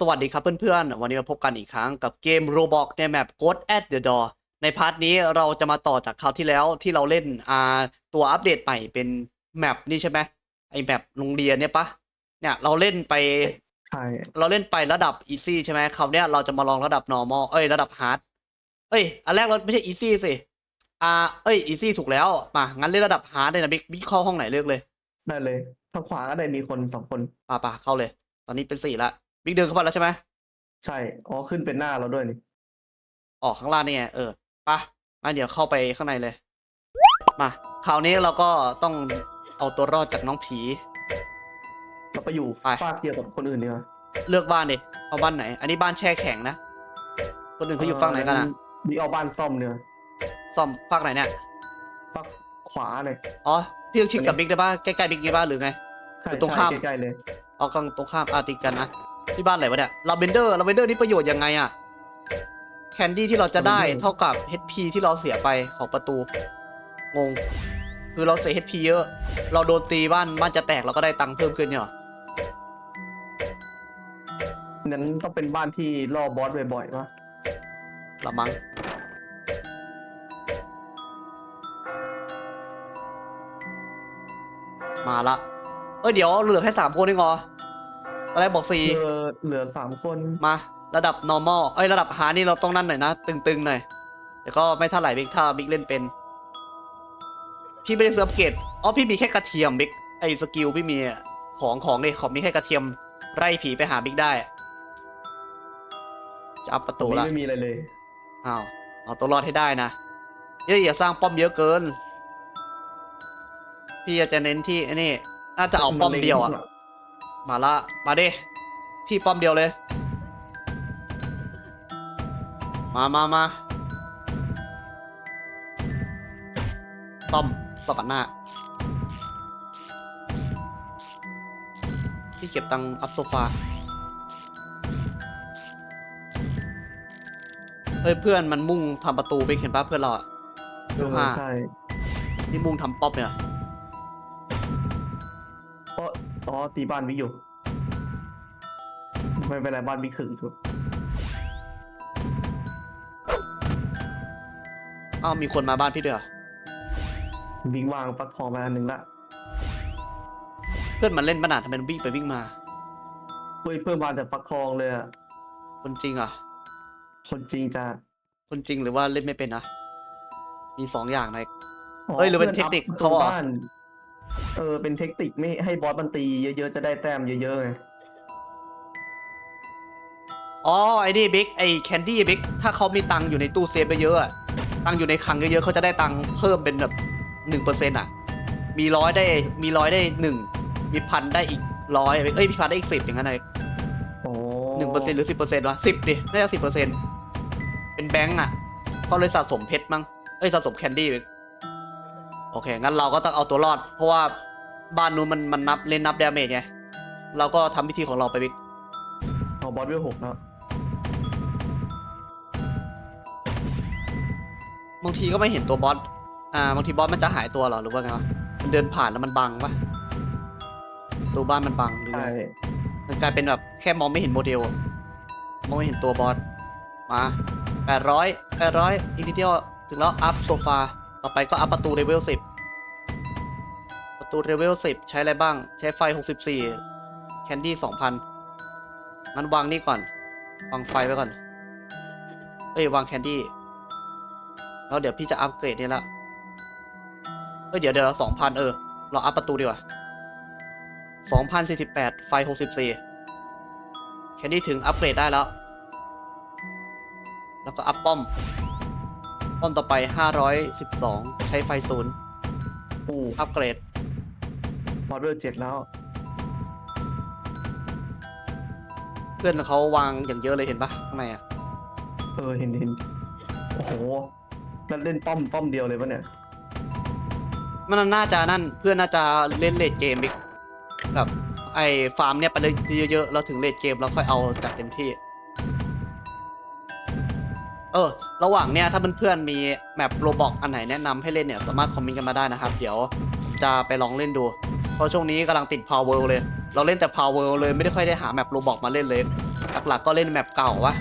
สวัสดีครับเพื่อนๆ วันนี้มาพบกันอีกครั้งกับเกม Roblox ในแมป Ghost at the Door ในพาร์ทนี้เราจะมาต่อจากคราวที่แล้วที่เราเล่นอ่าตัวอัปเดตใหม่เป็นแมปนี่ใช่ไหมไอแมปโรงเรียนเนี่ยปะเนี่ยเราเล่นไป ใช่ เราเล่นไประดับ easy ใช่ไหมคราวเนี้ยเราจะมาลองระดับ normal เอ้ยระดับ hard เอ้ย อันแรกเราไม่ใช่ easy สิอ่าเอ้ย easy ถูกแล้วมางั้นเล่นระดับ hard เลยนะบิ๊กบิ๊กเข้าห้องไหนเลือกเลย ได้เลยทางขวาก็ได้มีคนสองคนป่าป่าเข้าเลย ตอนนี้เป็นสี่ละ บิ๊กเดินเข้ามาแล้วใช่ไหมใช่ อ๋อ ขึ้นเป็นหน้าเราด้วยนี่ ออกข้างล่างนี่ไงเออไปะมาเดี๋ยวเข้าไปข้างในเลย มาคราวนี้เราก็ต้องเอาตัวรอดจากน้องผี เราไปอยู่ไปฝากเดียวกับคนอื่นดีกว่าเลือกบ้านดิเอาบ้านไหน อันนี้บ้านแช่แข็งนะ คนอื่นเขาอยู่ฝั่งไหนกันอะดีเอาบ้านซ่อมเนี่ยซ่อมฝั่งไหนเนี่ยฝากขวาเนี่ยอ๋อ พี่ต้องชิดกับบิ๊กได้ป่ะใกล้ๆบิ๊กนี่ป่ะหรือไง ใช่อยู่ตรงใช่ข้ามใกล้ๆเลย เอากลางตรงข้ามอาติดกันนะ ที่บ้านไหนวะเนี่ยลาเวนเดอร์ลาเวนเดอร์นี่ประโยชน์ยังไงอะแคนดี้ที่เราจะได้เท่ากับ HP ที่เราเสียไปของประตู งง คือเราเสีย HP เยอะ เราโดนตีบ้านบ้านจะแตกเราก็ได้ตังค์เพิ่มขึ้นเนี่ยเหรอนั้นต้องเป็นบ้านที่ล่อบอสบ่อยๆวะละมั้งมาละ เอ้ยเดี๋ยวเหลือแค่สามคนเองเหรอ ตอนแรกบอกสี่เหลือเหลือสามคนมา ระดับ normal เอ้ยระดับ hard นี่เราต้องนั่นหน่อยนะ ตึงๆหน่อยแต่ก็ไม่เท่าไหร่บิ๊กถ้าบิ๊กเล่นเป็น พี่ไม่ได้เซิร์ฟเกตอ๋อพี่มีแค่กระเทียมบิ๊กไอ้สกิลพี่มีอะของของนี่ของมีแค่กระเทียมไล่ผีไปหาบิ๊กได้อะจะอัพประตูนี่ละไม่มีอะไรเลยอ้าวเอาตัวรอดให้ได้นะเฮ้ยอย่าสร้างป้อมเยอะเกิน พี่จะเน้นที่ไอ้นี่น่าจะเอาป้อมเดียวอะ มาละ มาดิ พี่ป้อมเดียวเลย มามามาต้อมสปัดหน้าพี่เก็บตังค์อัพโซฟา เฮ้ยเพื่อนมันมุ่งทำประตูไปเห็นป่ะเพื่อนเราอะ เออห้าใช่ ที่มุ่งทำป๊อปเนี่ย ตีบ้านวิกอยู่ ไม่เป็นไรบ้านวิกขึงอยู่อ้าวมีคนมาบ้านพี่ด้วยเหรอวิกวางฟักทองมาอันหนึ่งละเพื่อนมันเล่นปัญหาทำไมมันวิ่งไปวิ่งมา เฮ้ยเพิ่มมาแต่ฟักทองเลยอะคนจริงเหรอะ คนจริงจะคนจริงหรือว่าเล่นไม่เป็นนะ มีสองอย่างนะอ๋อเอ้ยหรือเป็นพื่เทคนิคอัพเขาเหรอบ้าน เออเป็นเทคนิคไม่ให้บอสมันตีเยอะๆจะได้แต้มเยอะๆไงอ๋อไอ้นี่บิ๊กไอ้แคนดี้บิ๊กถ้าเขามีตังค์อยู่ในตู้เซฟเยอะๆอะตังค์อยู่ในคลังเยอะๆเขาจะได้ตังค์เพิ่มเป็นแบบหนึ่งเปอร์เซ็นต์อะ มีร้อยได้มีร้อยได้หนึ่งมีพันได้อีกร้อยเอ้ยมีพันได้อีกสิบอย่างนั้นเลยโอ้หนึ่งเปอร์เซ็นต์หรือสิบเปอร์เซ็นต์วะสิบดิน่าจะสิบเปอร์เซ็นต์เป็นแบงก์อะเขาเลยสะสมเพชรมั้งเอ้ยสะสมแคนดี้บิ๊ก โอเค งั้นเราก็ต้องเอาตัวรอด เพราะว่าบ้านนู้นมันมันนับเล่นนับดาเมจไง เราก็ทำพิธีของเราไปบิ๊กเอาบอสเวลหกแล้วบางทีก็ไม่เห็นตัวบอส อ่า บางทีบอสมันจะหายตัวเหรอหรือว่าไงวะ มันเดินผ่านแล้วมันบังปะตัวบ้านมันบังหรือใช่ไงมันกลายเป็นแบบแค่มองไม่เห็นโมเดลอะมองไม่เห็นตัวบอส มาแปดร้อยแปดร้อยอีกนิดเดียว ถึงแล้ว อัพโซฟา ต่อไปก็อัพประตูเลเวลสิบประตูเลเวลสิบใช้อะไรบ้าง ใช้ไฟหกสิบสี่แคนดี้สองพันงั้นวางนี่ก่อน วางไฟไว้ก่อน เอ้ย วางแคนดี้ แล้วเดี๋ยวพี่จะอัปเกรดนี่ละ เอ้ย เดี๋ยวเดี๋ยวสองพันเออ เราอัพประตูดีกว่าสองพันสี่สิบแปดไฟหกสิบสี่แค่นี้ถึงอัปเกรดได้แล้ว แล้วก็อัพป้อม ป้อมต่อไปห้าร้อยสิบสองใช้ไฟศูนย์โอ้อัปเกรดบอสเวลเจ็ดแล้ว เพื่อนเขาวางอย่างเยอะเลยเห็นปะข้างในอะ เออเห็นเห็นโอ้โหนั่นเล่นป้อมป้อมเดียวเลยปะเนี่ย มันน่าจะนั่นเพื่อนน่าจะเล่นเลดเกมอีกแบบไอ้ฟาร์มเนี่ยไปเลยเยอะๆแล้วถึงเลดเกมแล้วค่อยเอาจัดเต็มที่ เออ ระหว่างเนี่ยถ้าเพื่อนๆมีแมปโรบอกอันไหนแนะนำให้เล่นเนี่ยสามารถคอมเมนต์กันมาได้นะครับ เดี๋ยวจะไปลองเล่นดู เพราะช่วงนี้กำลังติด Power World เลย เราเล่นแต่ Power World เลยไม่ได้ค่อยได้หาแมปโรบอกมาเล่นเลย หลักๆก็เล่นแมปเก่าวะ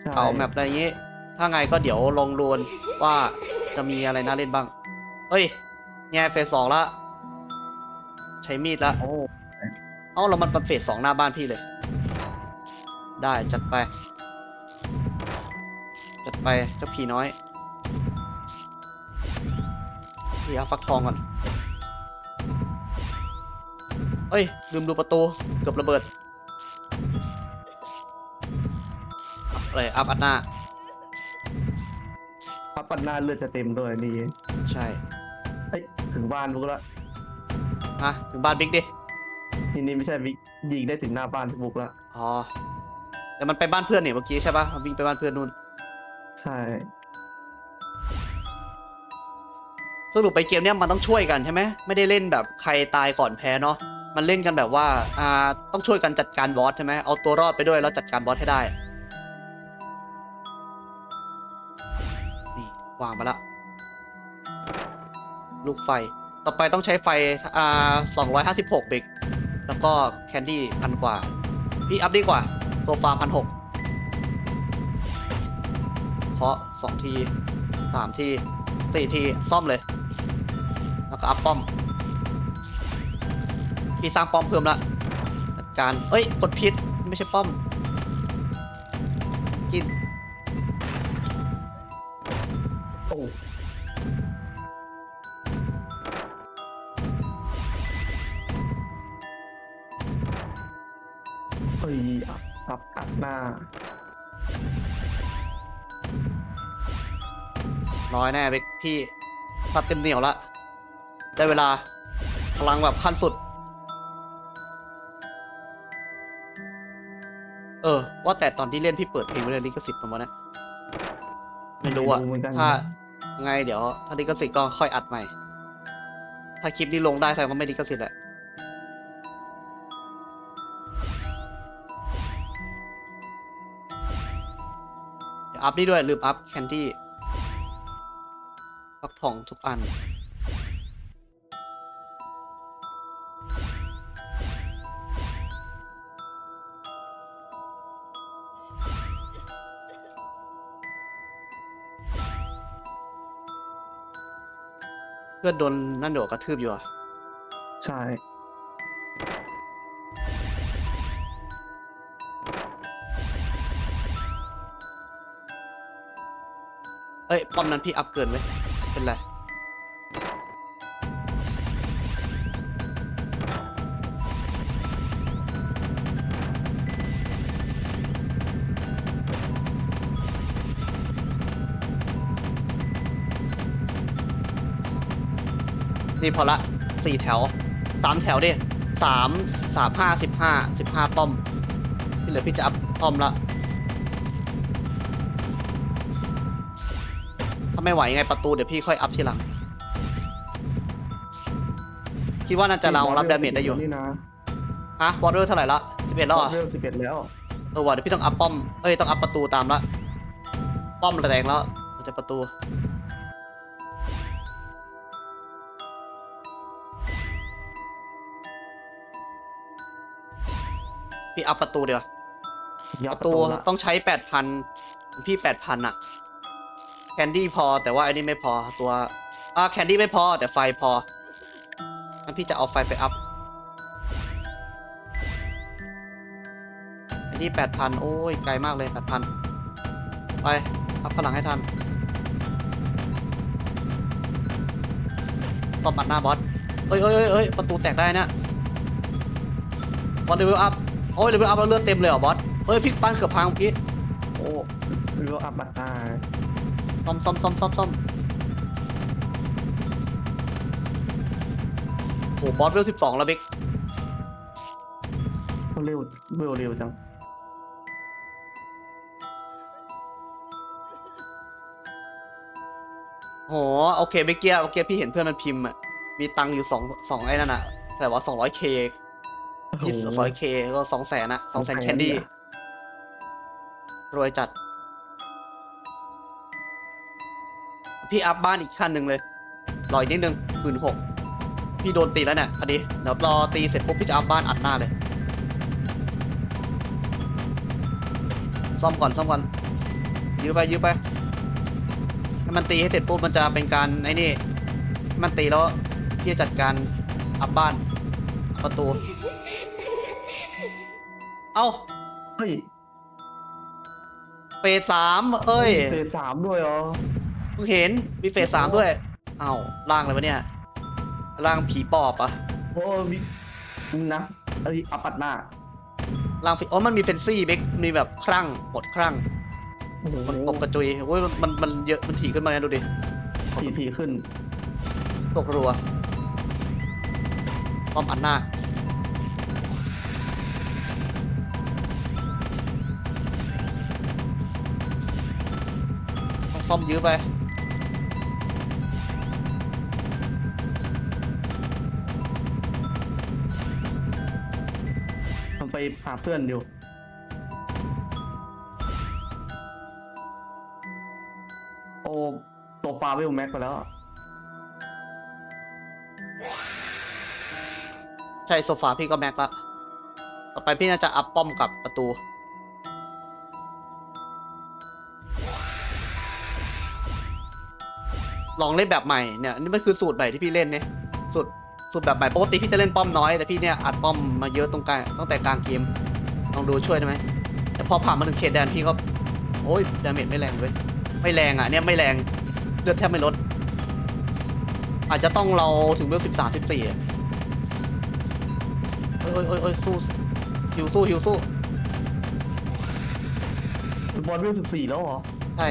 ใช่เก่าแมปอะไรอย่างงี้ ถ้าไงก็เดี๋ยวลองดูว่าจะมีอะไรน่าเล่นบ้าง เฮ้ย แง่เฟสสองละ ใช้มีดละ โอ้เอ้าเรามันเป็นเฟสสองหน้าบ้านพี่เลย ได้จัดไปจัด ไปเจ้าผีน้อยพี่เอาฟักทองก่อน เอ้ย ลืมดูประตู เกือบระเบิดอัพเลยอัพอัดหน้า พับปันหน้าเลือดจะเต็มด้วยนี่ใช่เอ้ยถึงบ้านพวกละมาถึงบ้านบิ๊กดิ นี่นี่ไม่ใช่วิกยิงได้ถึงหน้าบ้านบุกละอ๋อ แต่มันไปบ้านเพื่อนเนี่ยเมื่อกี้ใช่ปะมันวิ่งไปบ้านเพื่อนนู่น ใช่ สรุปไปเกมเนี้ยมันต้องช่วยกันใช่ไหมไม่ได้เล่นแบบใครตายก่อนแพ้เนาะมันเล่นกันแบบว่าอ่าต้องช่วยกันจัดการบอสใช่ไหมเอาตัวรอดไปด้วยแล้วจัดการบอสให้ได้นี่วางมาละลูกไฟต่อไปต้องใช้ไฟอ่า256 เบกแล้วก็แคนดี้พันกว่า พี่อัพดีกว่าโซฟาร์มพันหก เพราะสองทีสามทีสี่ทีซ่อมเลย แล้วก็อัพป้อมพี่สร้างป้อมเพิ่มละจัดการเอ้ยกดผิดนี่ไม่ใช่ป้อมกินโอ้เฮ้ยอับอับอัดหน้า น้อยแน่เบกพี่ซัดเต็มเหนียวละได้เวลาพลังแบบขั้นสุด เออ ว่าแต่ตอนที่เล่นพี่เปิดเพลงไว้เลยลิขสิทธิ์ประมาณนี้ไม่รู้อะเหมือนกันถ้าไงเดี๋ยว ถ้าลิขสิทธิ์ก็ค่อยอัดใหม่ ถ้าคลิปนี้ลงได้แสดงว่าไม่ลิขสิทธิ์แหละเดี๋ยวอัพนี่ด้วยลืมอัพแคนดี้ ฟักทองทุกอัน เพื่อนโดนนั่นเดี๋ยวกระทืบอยู่อะใช่ เอ้ยป้อมนั้นพี่อัพเกินไหม เป็นไรนี่พอละสี่แถวสามแถวดิสามสามห้าสิบห้าสิบห้าป้อม ที่เหลือพี่จะอัพป้อมละาไม่ไหวยังไงประตูเดี๋ยวพี่ค่อยอัพทีหลัง คิดว่าน่าจะเรารับดาเมจได้อยู่นี่นะฮะวอเตอร์เท่าไหร่ละสิบเอ็ดแล้วเหรอะเวลสิบเอ็ดแล้วเออว่ะเดี๋ยวพี่ต้องอัพป้อม เอ้ยต้องอัพประตูตามละ ป้อมระแดงแล้วเดี๋ยวจะประตู พี่อัพประตูเดียวายับประตูละต้องใช้แปดพันพี่แปดพันอะแค นดี้พอแต่ว่าไอ้นี่ไม่พอตัวอ่าแคนดี้ไม่พอแต่ไฟพองั้นพี่จะเอาไฟไปอัพไอ้นี่แปดพันโอ้ยไกลมากเลยแปดพันไปอัพพลังให้ทันตบปัดหน้าบอสเอ้ยเอ้ยเอ้ยประตูแตกได้นะบอสเลเวลอัพโอ้ยเลเวลอัพแล้วเลือดเต็มเลยเหรอบอสเฮ้ยพี่ปั้นเกือบพังเมื่โอ้เวลอัพอัดหน้า ซ่อมซ่อมซ่อมซ่อมซ่อมโอ้บอสเวลสิบสองแล้วบิ๊กเร็วเร็วเร็วจังโหโอเคเมื่อกี้เมื่อกี้พี่เห็นเพื่อนมันพิมพ์อะมีตังค์อยู่สองสองไอ้นั่นอะแต่ว่าสองร้อยเคโอ้โหยี่สิบสองร้อยเคก็สองแสนอะสองแสน200,000แคนดี้เนี่ยรวยจัด พี่อัพบ้านอีกขั้นหนึ่งเลย รออีกนิดนึงหมื่นหกพี่โดนตีแล้วเนี่ยพอดีเดี๋ยวรอตีเสร็จปุ๊บพี่จะอัพบ้านอัดหน้าเลย ซ่อมก่อนซ่อมก่อนยื้อไปยื้อไปให้มันตีให้เสร็จปุ๊บมันจะเป็นการไอ้นี่ให้มันตีแล้วที่จะจัดการอัพบ้านอัพประตู เอ้าเฮ้ยเฟสสามเอ้ย เฟสสามด้วยเหรอเพิ่งเห็นมีเฟสสามด้วย เอ้าล่างเลยวะเนี่ยล่างผีปอบอะโอ้มีนะเอ้ยอัปปัดหน้าล่างผีอ๋อมันมีเฟนซี่เบกมีแบบคลั่งหมดคลั่งโอ้โหมันตกกระจุยโอ้ยมันมันมันเยอะมันถี่ขึ้นมาเนี่ยดูดิ ผีผีขึ้น ตกรัวป้อมอันหน้า ต้องซ่อมยื้อไป หาเพื่อนอยู่ โอ้ตัวปลาเวแม็กไปแล้ว ใช่โซฟาพี่ก็แม็กละ ต่อไปพี่น่าจะอัพป้อมกับประตู ลองเล่นแบบใหม่เนี่ย นี่มันคือสูตรใหม่ที่พี่เล่นเนี่ยสูตร สูตรแบบใหม่ปกติพี่จะเล่นป้อมน้อยแต่พี่เนี่ยอัดป้อมมาเยอะตรงกลางตั้งแต่กลางเกมลองดูช่วยได้ไหมแต่พอผ่านมาถึงเขตแดนพี่ก็โอ้ยดาเมจไม่แรงเว้ยไม่แรงอะเนี่ยไม่แรงเลือดแทบไม่ลด อาจจะต้องเราถึงเวลสิบสามสิบสี่อะโอ้ยโอ้ยโอ้ยโอ้ยสู้ฮิวสู้ฮิวสู้บอลเวลสิบสี่แล้วเหรอ ใช่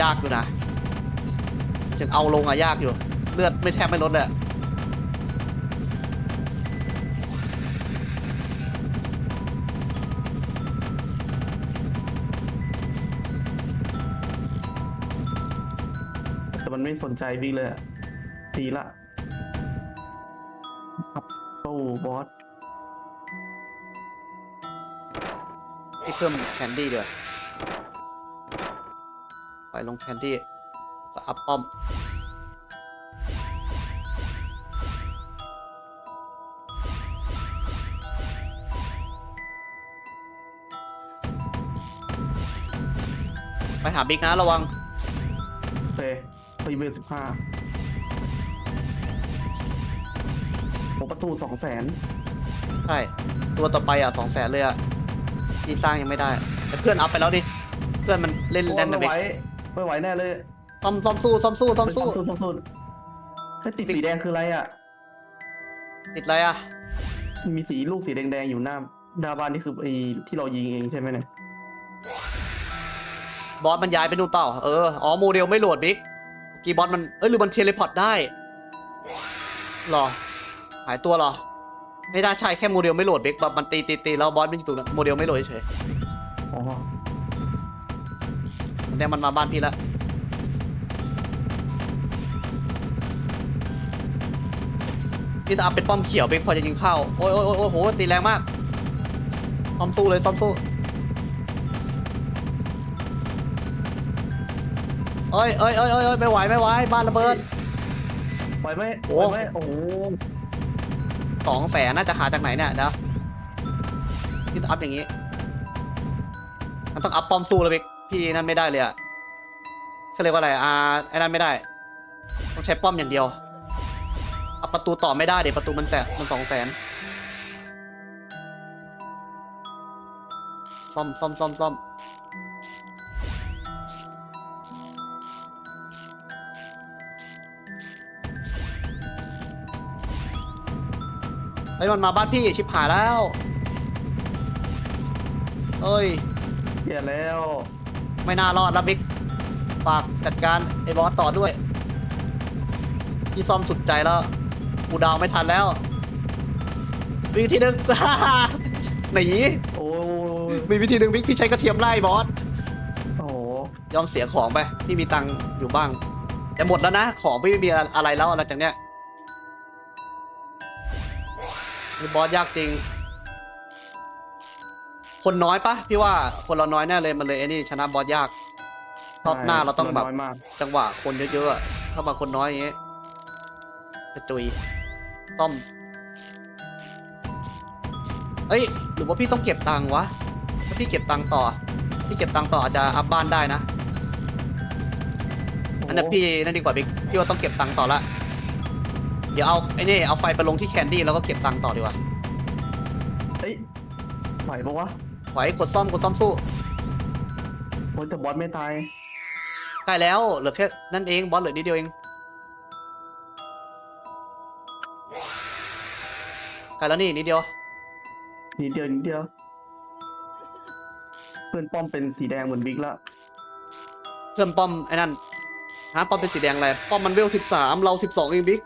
ยากอยู่นะถึงเอาลงอะยากอยู่ เลือดไม่แทบไม่ลดเลย มันไม่สนใจบิ๊กเลยอะดีละอัพโต้บอสที่เพิ่มแคนดี้ด้วยไปลงแคนดี้ก็อัพป้อม ไปหาบิ๊กนะระวังเฟ ไปเวลสิบห้าโอ้ประตูสองแสนใช่ ตัวต่อไปอะสองแสนเลยอะที่สร้างยังไม่ได้ แต่เพื่อนอัพไปแล้วดิ เพื่อนมันเล่นโอ้แลนด์ไม่นะไหวบิ๊กไม่ไหวแน่เลยซ่อมซ่อมสู้ซ่อมสู้ซ่อมสู้ สู้สู้สู้ให้ยติดสีแดงคืออะไรอะ ติดอะไรอะ มีสีลูกสีแดงๆอยู่หน้าหน้าบ้านนี่คือไอ้ที่เรายิงเองใช่ไหมเนี่ย บอสมันย้ายไปนู่นเปล่า เออ อ๋อโมเดลไม่โหลดบิ๊กเมื่อ กี้บอสมันเอ้ยหรือมันเทเลพอร์ตได้หรอ หายตัวเหรอ ไม่ได้ใช่แค่โมเดลไม่โหลดบิ๊กแบบมันตีตีตีแล้วบอสมันอยู่ตรงนั้นโมเดลไม่โหลดเฉยอ๋อๆแต่มันมาบ้านพี่แล้วพี่จะอัพเป็นป้อมเขียวบิ๊กพอจะยิงเข้า โอ้ยโอ้ยโอ้ยโอ้ยโหตีแรงมากซ่อมสู้เลยซ่อมสู้ เอ้ยเอ้ยเอ้ยเอ้ยเอ้ยไม่ไหวไม่ไหวบ้านระเบิดไหวไหมโอ้ไหวไหมโอ้โหสองแสนน่าจะหาจากไหนเนี่ยเดี๋ยวพี่ต้องอัพอย่างนี้มันต้องอัพป้อมสู้แล้วพี่พี่นั่นไม่ได้เลยอะเขาเรียกว่าอะไร อ่าไอ้นั่นไม่ได้ ต้องใช้ป้อมอย่างเดียวอัพประตูต่อไม่ได้เดี๋ยวประตูมันแสนมันสองแสนซ่อมซ่อมซ่อมซ่อม ไอ้ยมันมาบ้านพี่ชิบหายแล้วเอ้ยแย่แล้วไม่น่ารอดแล้วบิ๊กฝากจัดการไอ้บอสต่อด้วยพี่ซ่อมสุดใจแล้วกูดาวไม่ทันแล้วมีวิธีหนึ่ง หนีโอ้ยมีวิธีหนึ่งบิ๊กพี่ใช้กระเทียมไล่บอสโอ้โหยอมเสียของไปพี่มีตังค์อยู่บ้างแต่หมดแล้วนะ ของพี่ไม่มีอะไรแล้วหลังจากเนี้ย นี่บอสยากจริง คนน้อยปะพี่ว่าคนเราน้อยแน่เลยมันเลยไอ้นี่ชนะบอสยากรอบหน้าเราต้องแบบน้อยมากจังหวะคนเยอะๆอะถ้าบางคนน้อยอย่างเงี้ยกระจุยต้อมเอ้ยหรือว่าพี่ต้องเก็บตังค์วะถ้าพี่เก็บตังค์ต่อ พี่เก็บตังค์ต่ออาจจะอัพบ้านได้นะ อันนั้นพี่นั่นดีกว่าบิ๊กพี่ว่าต้องเก็บตังค์ต่อละ เดี๋ยวเอาไอ้นี่เอาไฟไปลงที่แคนดี้แล้วก็เก็บตังค์ต่อดีกว่าเอ้ยไหวปะวะไหวกดซ่อมกดซ่อมสู้โอ้ยแต่บอสไม่ตาย ใกล้แล้วเหลือแค่นั่นเองบอสเหลือนิดเดียวเองใกล้แล้วนี่นิดเดียวนิดเดียวนิดเดียว เพื่อนป้อมเป็นสีแดงเหมือนบิ๊กละเพิ่มป้อมไอ้นั่นฮะป้อมเป็นสีแดงอะไรป้อมมันเวลสิบสามเราสิบสองเองบิ๊ก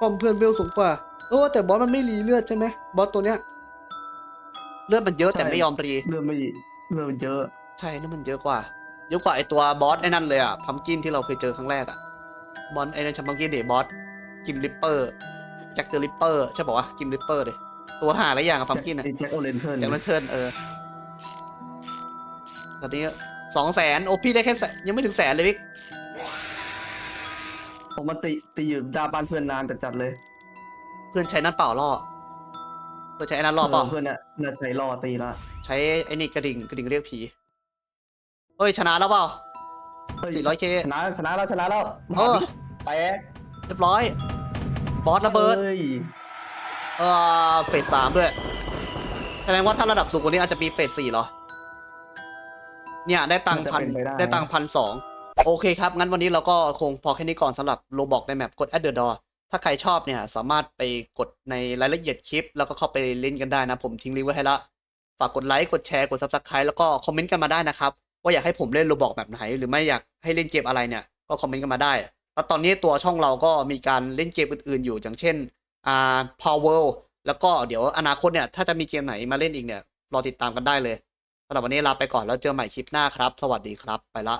ป้อมเพื่อนเวลสูงกว่าเออแต่บอสมันไม่รีเลือดใช่ไหมบอสตัวเนี้ยเลือดมันเยอะแต่ไม่ยอมรีเริ่มไม่เริ่มเยอะใช่นี่มันเยอะกว่าเยอะกว่าไอตัวบอสไอ้นั่นเลยอะพัมกินที่เราเคยเจอครั้งแรกอะบอสไอ้นั่นชัมพัมกินเดบอสกิมริปเปอร์แจ็คเดอะริปเปอร์ใช่ป่าวะกิมริปเปอร์เลยตัวหาอะไรอย่างอะพัมกินอะไอ้แจ็คโอเลนเทิร์นจากนั้นเทิร์นเออตอนนี้สองแสนโอพี่ได้แค่แสนยังไม่ถึงแสนเลยพี่ ผมมาตีตีอยู่ดาบ้านเพื่อนนานจัดๆเลยเพื่อนใช้นั่นเปล่าล่อเพื่อนใช้ไอ้นั่นล่อเปล่าเพื่อนน่ะน่าใช้ล่อตีละใช้ไอ้นี่กระดิ่งกระดิ่งเรียกผีเฮ้ยชนะแล้วเปล่าเฮ้ย 400K ชนะชนะแล้วชนะแล้วเออแตกเรียบร้อย บอสระเบิดอ้ยเออเฟสสามด้วย แสดงว่าถ้าระดับสูงกว่านี้อาจจะมีเฟสสี่เหรอ เนี่ย ได้ตังค์พันได้ตังค์พันสอง โอเคครับ งั้นวันนี้เราก็คงพอแค่นี้ก่อนสำหรับโลบอกในแมปกด add the door ถ้าใครชอบเนี่ยสามารถไปกดในรายละเอียดคลิป แล้วก็เข้าไปเล่นกันได้นะ ผมทิ้งลิงก์ไว้ให้ละ ฝากกดไลค์กดแชร์กด subscribe แล้วก็คอมเมนต์กันมาได้นะครับ ว่าอยากให้ผมเล่นโลบอกแบบไหน หรือไม่อยากให้เล่นเกมอะไรเนี่ยก็คอมเมนต์กันมาได้แล้วตอนนี้ตัวช่องเราก็มีการเล่นเกมอื่น ๆ อยู่อย่างเช่นอ่า Power แล้วก็เดี๋ยวอนาคตเนี่ยถ้าจะมีเกมไหนมาเล่นอีกเนี่ยรอติดตามกันได้เลยสำหรับวันนี้ลาไปก่อนแล้วเจอใหม่คลิปหน้าครับ สวัสดีครับ ไปละ